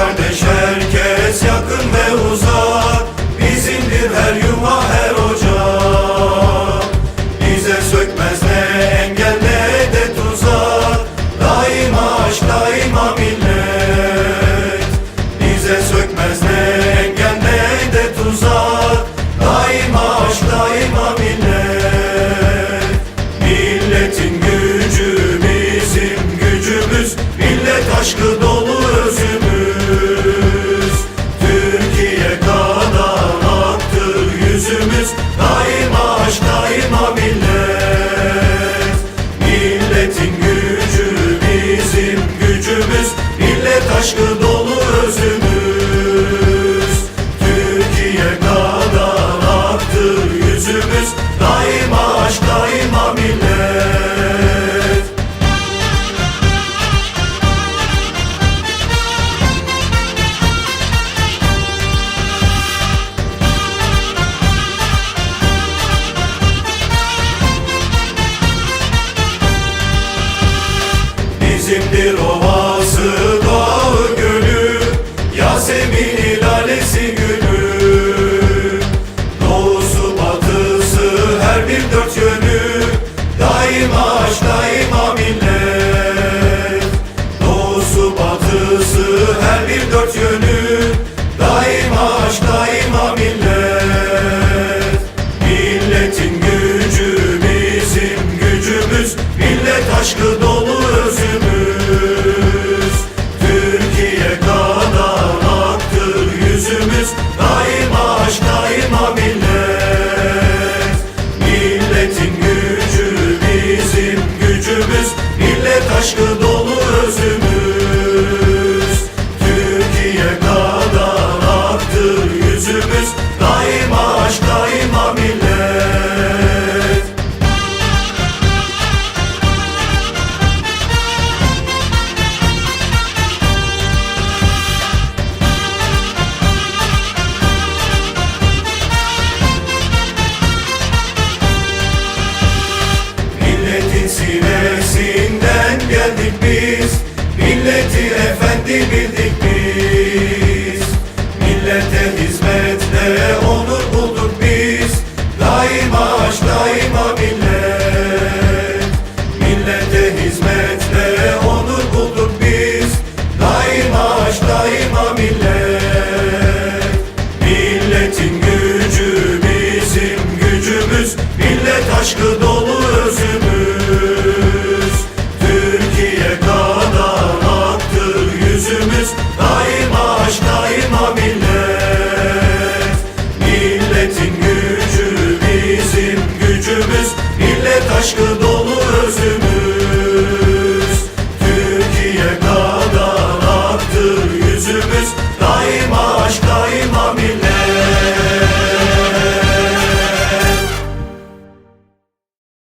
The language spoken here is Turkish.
kardeş herkes yakın ve uzak. aşkı dolu özümüz. Türkiye kadar aktı yüzümüz. Daima aşk daima millet. Bizimdir o var aşkı geldik biz. Milleti efendi bildik. aşkı dolu özümüz. Türkiye kadar aktır yüzümüz. Daima aşk daima millet.